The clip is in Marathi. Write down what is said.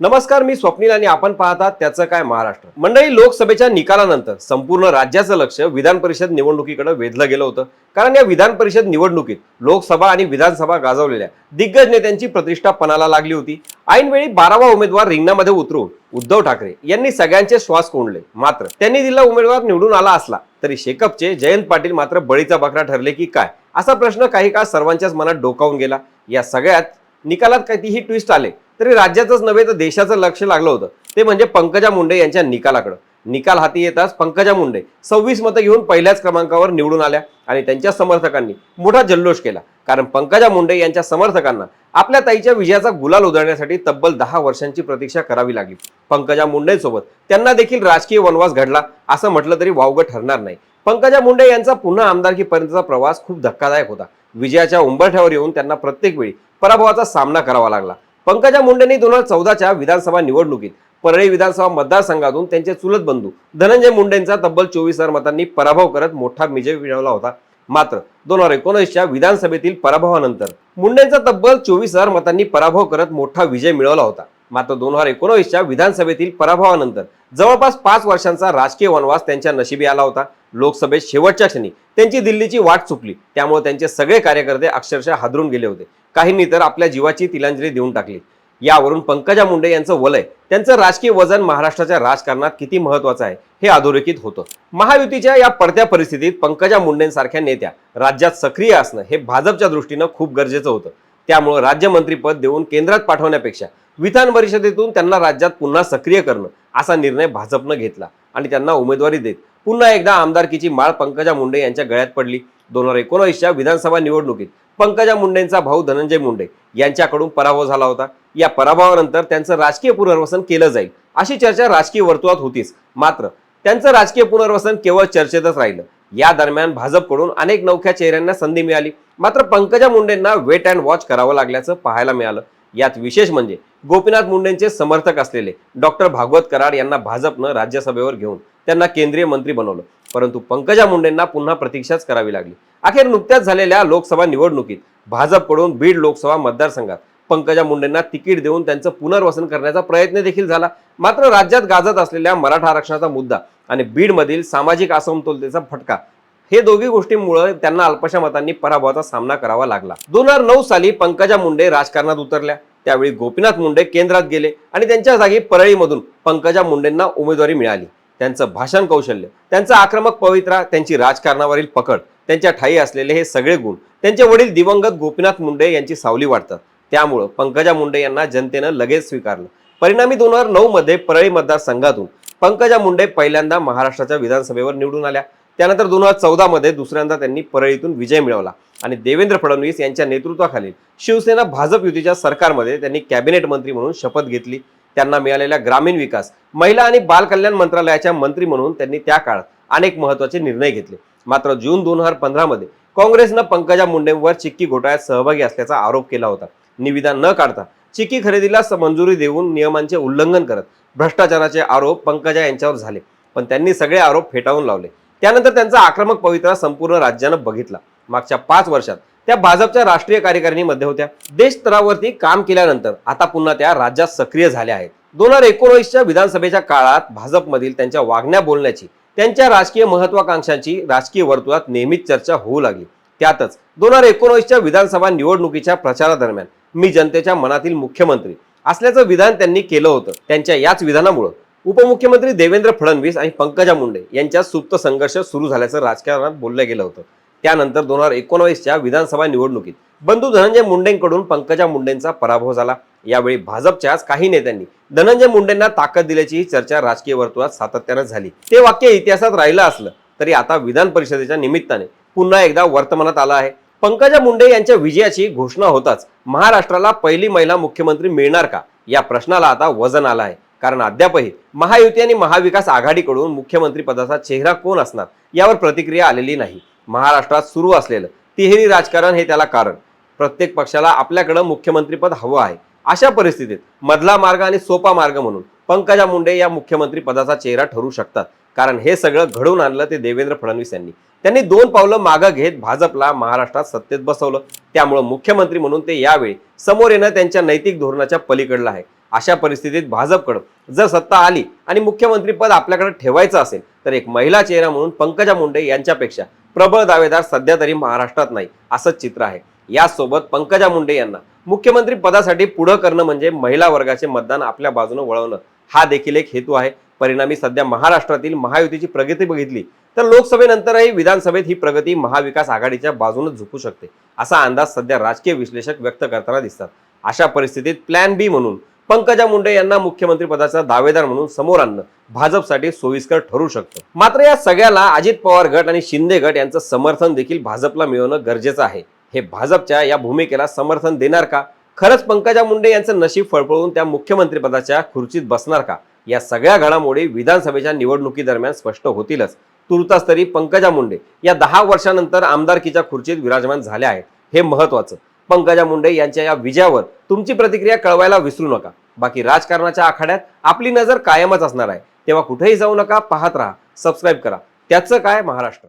नमस्कार मी स्वप्नील आणि आपण पाहतात त्याचं काय महाराष्ट्र. मंडळी लोकसभेच्या निकालानंतर संपूर्ण राज्याचं लक्ष विधान परिषद निवडणुकीकडे वेधलं गेलं होतं. कारण या विधान परिषद निवडणुकीत लोकसभा आणि विधानसभा गाजवलेल्या दिग्गज नेत्यांची प्रतिष्ठा पणाला लागली होती. ऐनवेळी बारावा उमेदवार रिंगणामध्ये उतरून उद्धव ठाकरे यांनी सगळ्यांचे श्वास कोंडले. मात्र त्यांनी दिला उमेदवार निवडून आला असला तरी शेकअपचे जयंत पाटील मात्र बळीचा बकरा ठरले की काय? असा प्रश्न काही काळ सर्वांच्याच मनात डोकावून गेला. या सगळ्यात निकालात काहीही ट्विस्ट आले. तरी राज्याचंच नव्हे तर देशाचं लक्ष लागलं होतं. ते म्हणजे पंकजा मुंडे यांच्या निकालाकडं. निकाल हाती येताच पंकजा मुंडे सव्वीस मतं घेऊन पहिल्याच क्रमांकावर निवडून आल्या आणि त्यांच्या समर्थकांनी मोठा जल्लोष केला. कारण पंकजा मुंडे यांच्या समर्थकांना आपल्या ताईच्या विजयाचा गुलाल उधळण्यासाठी तब्बल दहा वर्षांची प्रतीक्षा करावी लागली. पंकजा मुंडेसोबत त्यांना देखील राजकीय वनवास घडला असं म्हटलं तरी वावगं ठरणार नाही. पंकजा मुंडे यांचा पुन्हा आमदारकीपर्यंतचा प्रवास खूप धक्कादायक होता. विजयाच्या उंबरठ्यावर येऊन त्यांना प्रत्येक वेळी पराभवाचा सामना करावा लागला. पंकजा मुंडेंनी दोन हजार चौदाच्या विधानसभा निवडणुकीत परळी विधानसभा मतदारसंघातून त्यांचे चुलत बंधू धनंजय मुंडेंचा तब्बल चोवीस हजार मतांनी पराभव करत मोठा विजय मिळवला होता. मात्र दोन हजार एकोणीसच्या विधानसभेतील पराभवानंतर मुंडेंचा तब्बल चोवीस हजार मतांनी पराभव करत मोठा विजय मिळवला होता. मात्र दोन हजार एकोणीसच्या विधानसभेतील पराभवानंतर जवळपास पाच वर्षांचा राजकीय वनवास त्यांच्या नशिबी आला होता. लोकसभेत शेवटच्या क्षणी त्यांची दिल्लीची वाट चुकली. त्यामुळे त्यांचे सगळे कार्यकर्ते अक्षरशः हादरून गेले होते. काहींनी तर आपल्या जीवाची तिलांजली देऊन टाकली. यावरून पंकजा मुंडे यांचं वलय. त्यांचं राजकीय वजन महाराष्ट्राच्या राजकारणात किती महत्वाचं आहे हे अधोरेखित होतं. महायुतीच्या या पडत्या परिस्थितीत पंकजा मुंडेंसारख्या नेत्या राज्यात सक्रिय असणं हे भाजपच्या दृष्टीनं खूप गरजेचं होतं. त्यामुळं राज्यमंत्रीपद देऊन केंद्रात पाठवण्यापेक्षा विधान परिषदेतून त्यांना राज्यात पुन्हा सक्रिय करणं असा निर्णय भाजपनं घेतला आणि त्यांना उमेदवारी देत पुन्हा एकदा आमदारकीची माळ पंकजा मुंडे यांच्या गळ्यात पडली. दोन हजार एकोणीसच्या विधानसभा निवडणुकीत पंकजा मुंडेंचा भाऊ धनंजय मुंडे यांच्याकडून पराभव झाला होता. या पराभवानंतर त्यांचं राजकीय पुनर्वसन केलं जाईल. अशी चर्चा राजकीय वर्तुळात होतीच. मात्र त्यांचं राजकीय पुनर्वसन केवळ चर्चेतच राहिलं. या दरम्यान भाजपकडून अनेक नवख्या चेहऱ्यांना संधी मिळाली. मात्र पंकजा मुंडेंना वेट अँड वॉच करावं लागल्याचं पाहायला मिळालं. यात विशेष म्हणजे गोपीनाथ मुंडेंचे समर्थक असलेले डॉक्टर भागवत कराड यांना भाजपनं राज्यसभेवर घेऊन त्यांना केंद्रीय मंत्री बनवलं. परंतु पंकजा मुंडेंना पुन्हा प्रतीक्षाच करावी लागली. अखेर नुकत्याच झालेल्या लोकसभा निवडणुकीत भाजपकडून बीड लोकसभा मतदारसंघात पंकजा मुंडेंना तिकीट देऊन त्यांचं पुनर्वसन करण्याचा प्रयत्न देखील झाला. मात्र राज्यात गाजत असलेल्या मराठा आरक्षणाचा मुद्दा आणि बीडमधील सामाजिक असमतोलतेचा फटका हे दोघी गोष्टींमुळे त्यांना अल्पशा मतांनी पराभवाचा सामना करावा लागला. दोन हजार नऊ साली पंकजा मुंडे राजकारणात उतरल्या. त्यावेळी गोपीनाथ मुंडे केंद्रात गेले आणि त्यांच्या जागी परळीमधून पंकजा मुंडेंना उमेदवारी मिळाली. त्यांचं भाषण कौशल्य त्यांचा आक्रमक पवित्रा त्यांची राजकारणावरील पकड त्यांच्या ठाई असलेले हे सगळे गुण त्यांचे वडील दिवंगत गोपीनाथ मुंडे यांची सावली वाटतात त्यामुळं पंकजा मुंडे यांना जनतेनं लगेच स्वीकारलं. परिणामी दोन हजार नऊ मध्ये परळी मतदारसंघातून पंकजा मुंडे पहिल्यांदा महाराष्ट्राच्या विधानसभेवर निवडून आल्या. त्यानंतर दोन हजार चौदा मध्ये दुसऱ्यांदा त्यांनी परळीतून विजय मिळवला. आणि देवेंद्र फडणवीस यांच्या नेतृत्वाखालील शिवसेना भाजप युतीच्या सरकारमध्ये त्यांनी कॅबिनेट मंत्री म्हणून शपथ घेतली. त्यांना मिळालेल्या ग्रामीण विकास. महिला आणि बाल कल्याण मंत्रालयाच्या मंत्री म्हणून त्यांनी त्या काळात अनेक महत्त्वाचे निर्णय घेतले. मात्र जून दोन हजार पंधरा मध्ये काँग्रेसनं पंकजा मुंडेंवर चिक्की घोटाळ्यात सहभागी असल्याचा आरोप केला होता. निविदा न काढता चिक्की खरेदीला मंजुरी देऊन नियमांचे उल्लंघन करत भ्रष्टाचाराचे आरोप पंकजा यांच्यावर झाले. पण त्यांनी सगळे आरोप फेटाळून लावले. त्यानंतर त्यांचा आक्रमक पवित्रा संपूर्ण राज्यानं बघितला. मागच्या पाच वर्षात त्या भाजपच्या राष्ट्रीय कार्यकारिणीमध्ये होत्या. देश स्तरावरती काम केल्यानंतर आता पुन्हा त्या राज्यात सक्रिय झाल्या आहेत. दोन हजार एकोणीसच्या विधानसभेच्या काळात भाजपमधील त्यांच्या वागण्या बोलण्याची त्यांच्या राजकीय महत्वाकांक्षांची राजकीय वर्तुळात नेहमीच चर्चा होऊ लागली. त्यातच दोन हजार एकोणीसच्या विधानसभा निवडणुकीच्या प्रचारादरम्यान मी जनतेच्या मनातील मुख्यमंत्री असल्याचं विधान त्यांनी केलं होतं. त्यांच्या याच विधानामुळं उपमुख्यमंत्री देवेंद्र फडणवीस आणि पंकजा मुंडे यांच्यात सुप्त संघर्ष सुरू झाल्याचं राजकारणात बोललं गेलं होतं. त्यानंतर दोन हजार एकोणावीसच्या विधानसभा निवडणुकीत बंधू धनंजय मुंडेंकडून पंकजा मुंडेंचा पराभव झाला. यावेळी भाजपच्याच काही नेत्यांनी धनंजय मुंडेंना ताकद दिल्याची चर्चा राजकीय वर्तुळात सातत्यानं झाली. ते वाक्य इतिहासात राहिलं असलं तरी आता विधान परिषदेच्या निमित्ताने पुन्हा एकदा वर्तमानात आलं आहे. पंकजा मुंडे यांच्या विजयाची घोषणा होताच महाराष्ट्राला पहिली महिला मुख्यमंत्री मिळणार का? या प्रश्नाला आता वजन आलं आहे. कारण अद्यापही महायुती आणि महाविकास आघाडीकडून मुख्यमंत्री पदाचा चेहरा कोण असणार यावर प्रतिक्रिया आलेली नाही. महाराष्ट्रात सुरू असलेलं. तिहेरी राजकारण हे त्याला कारण. प्रत्येक पक्षाला आपल्याकडं मुख्यमंत्रीपद हवं आहे. अशा परिस्थितीत मधला मार्ग आणि सोपा मार्ग म्हणून पंकजा मुंडे या मुख्यमंत्री पदाचा चेहरा ठरू शकतात. कारण हे सगळं घडवून आणलं ते देवेंद्र फडणवीस यांनी. त्यांनी दोन पावलं मागं घेत भाजपला महाराष्ट्रात सत्तेत बसवलं. त्यामुळं मुख्यमंत्री म्हणून ते यावेळी समोर येणं त्यांच्या नैतिक धोरणाच्या पलीकडलं आहे. अशा परिस्थितीत भाजपकडं जर सत्ता आली आणि मुख्यमंत्रीपद आपल्याकडे ठेवायचं असेल तर एक महिला चेहरा म्हणून पंकजा मुंडे यांच्यापेक्षा प्रबळ दावेदार सध्या तरी महाराष्ट्रात नाही असंच चित्र आहे. यासोबत पंकजा मुंडे यांना मुख्यमंत्री पदासाठी पुढं करणं म्हणजे महिला वर्गाचे मतदान आपल्या बाजूने वळवणं हा देखील एक हेतू आहे. परिणामी सध्या महाराष्ट्रातील महायुतीची प्रगती बघितली तर लोकसभेनंतरही विधानसभेत ही प्रगती महाविकास आघाडीच्या बाजूनच झुकू शकते असा अंदाज सध्या राजकीय विश्लेषक व्यक्त करताना दिसतात. अशा परिस्थितीत प्लॅन बी म्हणून पंकजा मुंडे यांना मुख्यमंत्री पदाचा दावेदार म्हणून समोर आणणं भाजपसाठी सोयीस्कर ठरू शकतं. मात्र या सगळ्याला अजित पवार गट आणि शिंदे गट यांचं समर्थन देखील भाजपला मिळवणं गरजेचं आहे. हे भाजपच्या या भूमिकेला समर्थन देणार का? खरंच पंकजा मुंडे यांचं नशीब फळफळून त्या मुख्यमंत्री पदाच्या खुर्चीत बसणार का? या सगळ्या घडामोडी विधानसभेच्या निवडणुकीदरम्यान स्पष्ट होतीलच. तुर्तास तरी पंकजा मुंडे या दहा वर्षानंतर आमदारकीच्या खुर्चीत विराजमान झाल्या आहेत. हे महत्वाचं पंकजा मुंडे यांच्या या विजयावर तुमची प्रतिक्रिया कळवायला विसरू नका. बाकी राजकारणाच्या आखाड्यात आपली नजर कायमच असणार आहे. तेव्हा कुठेही जाऊ नका पाहत राहा सबस्क्राईब करा. त्याचं काय? महाराष्ट्र.